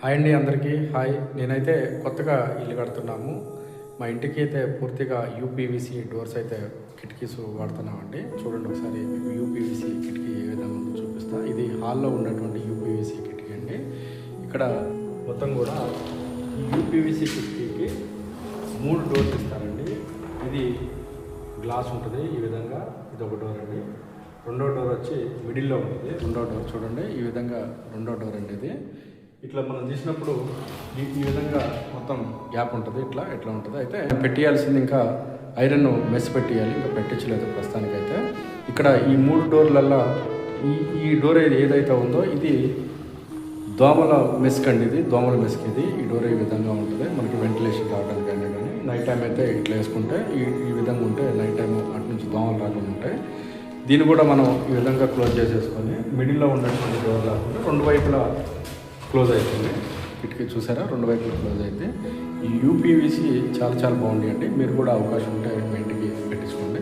Hi అండి అందరికీ. Hi. నేనైతే కొత్తగా ఇల్లు కడుతున్నాము. మా ఇంటికి అయితే పూర్తిగా యూపీవీసీ డోర్స్ అయితే కిటికీస్ వాడుతున్నామండి. చూడండి ఒకసారి మీకు యూపీవీసీ కిటికీ ఏ విధంగా ఉందో చూపిస్తా. ఇది హాల్లో ఉన్నటువంటి యూపీవీసీ కిటికీ అండి. ఇక్కడ మొత్తం కూడా యూపీవీసీ కిటికీకి మూడు డోర్స్ ఇస్తారండి. ఇది గ్లాస్ ఉంటుంది ఈ విధంగా. ఇది ఒక డోర్ అండి. రెండో డోర్ వచ్చి మిడిల్లో ఉంటుంది రెండో డోర్ చూడండి. ఈ విధంగా రెండో డోర్ అండి ఇది. ఇట్లా మనం తీసినప్పుడు ఈ ఈ విధంగా మొత్తం గ్యాప్ ఉంటుంది ఇట్లా ఇట్లా ఉంటుంది. అయితే పెట్టేయాల్సింది ఇంకా ఐరన్ మెస్ పెట్టేయాలి ఇంకా పెట్టించలేదు ప్రస్తుతానికైతే. ఇక్కడ ఈ మూడు డోర్లల్లో ఈ ఈ డోర్ ఏదైతే ఉందో ఇది దోమల మెస్క్ అండి ఇది దోమల మెస్క్ ఇది. ఈ డోర్ ఈ విధంగా ఉంటుంది. మనకి వెంటిలేషన్ రావడానికి కానీ కానీ. నైట్ టైం అయితే ఇట్లా వేసుకుంటే ఈ ఈ విధంగా ఉంటే నైట్ టైం అటు నుంచి దోమలు రాకుండా ఉంటాయి దీన్ని కూడా మనం ఈ విధంగా క్లోజ్ చేసేసుకొని మిడిల్లో ఉన్నటువంటి డోర్ కాకుండా రెండు వైపులా క్లోజ్ అవుతుంది కిటికీ చూసారా? రెండు వైపులు క్లోజ్ అయితే. ఈ యూపీవీసీ చాలా చాలా బాగుంది అండి. మీరు కూడా అవకాశం ఉంటే మీ ఇంటికి పెట్టించుకోండి.